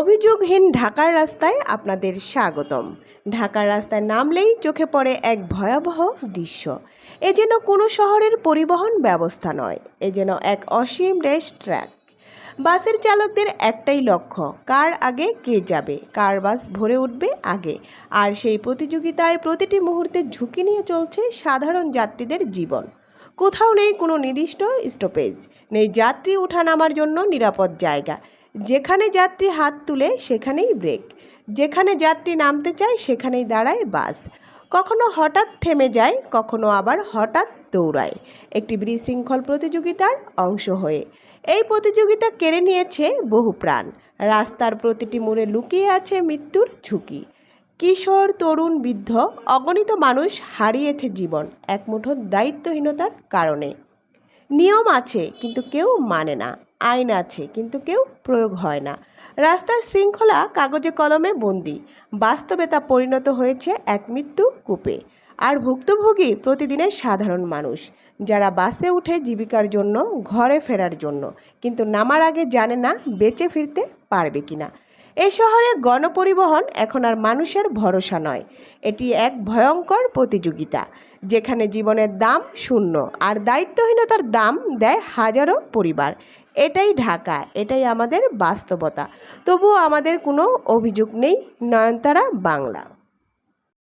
অভিযোগহীন ঢাকার রাস্তায় আপনাদের স্বাগতম। ঢাকার রাস্তায় নামলেই চোখে পড়ে এক ভয়াবহ দৃশ্য। এ যেন কোনো শহরের পরিবহন ব্যবস্থা নয়, এ যেন এক অসীম রেস ট্র্যাক বাসের চালকদের একটাই লক্ষ্য, কার আগে কে যাবে, কার বাস ভরে উঠবে আগে। আর সেই প্রতিযোগিতায় প্রতিটি মুহূর্তে ঝুঁকি নিয়ে চলছে সাধারণ যাত্রীদের জীবন। কোথাও নেই কোনো নির্দিষ্ট স্টপেজ নেই যাত্রী ওঠা নামার জন্য নিরাপদ জায়গা। যেখানে যাত্রী হাত তুলে, সেখানেই ব্রেক। যেখানে যাত্রী নামতে চায়, সেখানেই দাঁড়ায় বাস। কখনো হঠাৎ থেমে যায়, কখনো আবার হঠাৎ দৌড়ায়। একটি বিশৃঙ্খল প্রতিযোগিতার অংশ হয়ে। এই প্রতিযোগিতা কেড়ে নিয়েছে বহু প্রাণ। রাস্তার প্রতিটি মোড়ে লুকিয়ে আছে মৃত্যুর ঝুঁকি। কিশোর, তরুণ, বৃদ্ধ, অগণিত মানুষ হারিয়েছে জীবন এক মুঠো দায়িত্বহীনতার কারণে। নিয়ম আছে, কিন্তু কেউ মানে না। আইন আছে, কিন্তু কেউ প্রয়োগ হয় না। রাস্তার শৃঙ্খলা কাগজে কলমে বন্দি। বাস্তবে তা পরিণত হয়েছে এক মৃত্যু কূপে। আর ভুক্তভোগী প্রতিদিনের সাধারণ মানুষ, যারা বাসে উঠে জীবিকার জন্য, ঘরে ফেরার জন্য, কিন্তু নামার আগে জানে না বেঁচে ফিরতে পারবে কিনা। এ শহরে গণপরিবহন এখন আর মানুষের ভরসা নয়। এটি এক ভয়ঙ্কর প্রতিযোগিতা, যেখানে জীবনের দাম শূন্য আর দায়িত্বহীনতার দাম দেয় হাজারো পরিবার। এটাই ঢাকা, এটাই আমাদের বাস্তবতা। তবুও আমাদের কোনো অভিযোগ নেই, নয়নতারা, বাংলা।